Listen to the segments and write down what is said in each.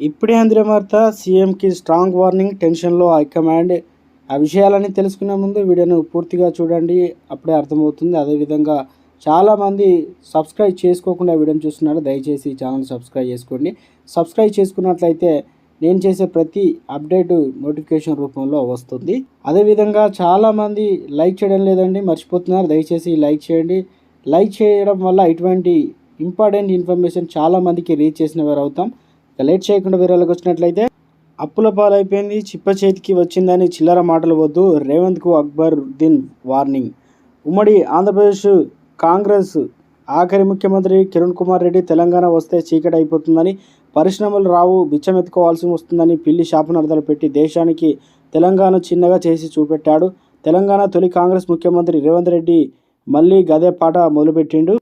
ఇప్పుడే అందిన వార్త సీఎంకి స్ట్రాంగ్ వార్నింగ్ టెన్షన్లో హైకమాండ్ ఆ విషయాలన్నీ తెలుసుకునే ముందు వీడియోను పూర్తిగా చూడండి. అప్పుడే అర్థమవుతుంది. అదేవిధంగా చాలామంది సబ్స్క్రైబ్ చేసుకోకుండా వీడియోని చూస్తున్నారు. దయచేసి ఛానల్ సబ్స్క్రైబ్ చేసుకోండి. సబ్స్క్రైబ్ చేసుకున్నట్లయితే నేను చేసే ప్రతి అప్డేట్ నోటిఫికేషన్ రూపంలో వస్తుంది. అదేవిధంగా చాలామంది లైక్ చేయడం లేదండి మర్చిపోతున్నారు. దయచేసి లైక్ చేయండి. లైక్ చేయడం వల్ల ఇటువంటి ఇంపార్టెంట్ ఇన్ఫర్మేషన్ చాలామందికి రీచ్ చేసిన వారు అవుతాం లేట్ చేయకుండా వివరాలకు వచ్చినట్లయితే అప్పుల పాలైపోయింది చిప్ప చేతికి వచ్చిందని చిల్లర మాటలు వద్దు. రేవంత్కు అక్బరుద్దీన్ వార్నింగ్. ఉమ్మడి ఆంధ్రప్రదేశ్ కాంగ్రెస్ ఆఖరి ముఖ్యమంత్రి కిరణ్ కుమార్ రెడ్డి తెలంగాణ వస్తే చీకటి అయిపోతుందని పరిశ్రమలు రావు బిచ్చమెత్తుకోవాల్సి వస్తుందని పిల్లి శాపనార్థాలు పెట్టి దేశానికి తెలంగాణ చిన్నగా చేసి చూపెట్టాడు. తెలంగాణ తొలి కాంగ్రెస్ ముఖ్యమంత్రి రేవంత్ రెడ్డి మళ్ళీ గదే పాట మొదలుపెట్టిండు.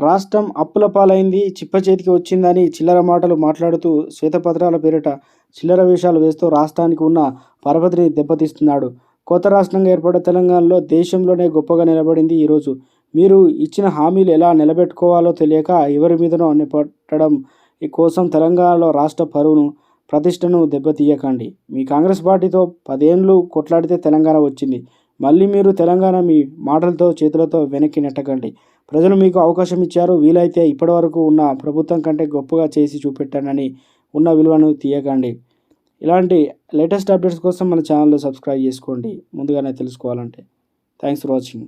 రాష్ట్రం అప్పుల పాలైంది చిప్ప చేతికి వచ్చిందని చిల్లర మాటలు మాట్లాడుతూ శ్వేతపత్రాల పేరిట చిల్లర వేషాలు వేస్తూ రాష్ట్రానికి ఉన్న పరపతిని దెబ్బతీస్తున్నాడు. కొత్త రాష్ట్రంగా ఏర్పడే తెలంగాణలో దేశంలోనే గొప్పగా నిలబడింది ఈరోజు మీరు ఇచ్చిన హామీలు ఎలా నిలబెట్టుకోవాలో తెలియక ఎవరి మీదనో నిపట్టడం కోసం తెలంగాణలో రాష్ట్ర పరువును ప్రతిష్టను దెబ్బతీయకండి. మీ కాంగ్రెస్ పార్టీతో పదేళ్ళు కొట్లాడితే తెలంగాణ వచ్చింది. మళ్ళీ మీరు తెలంగాణ మీ మాటలతో చేతులతో వెనక్కి నెట్టకండి. ప్రజలు మీకు అవకాశం ఇచ్చారు. వీలైతే ఇప్పటివరకు ఉన్న ప్రభుత్వం కంటే గొప్పగా చేసి చూపెట్టానని ఉన్న విలువను తీయకండి. ఇలాంటి లేటెస్ట్ అప్డేట్స్ కోసం మన ఛానల్లో సబ్స్క్రైబ్ చేసుకోండి. ముందుగానే తెలుసుకోవాలంటే థ్యాంక్స్ ఫర్ వాచింగ్.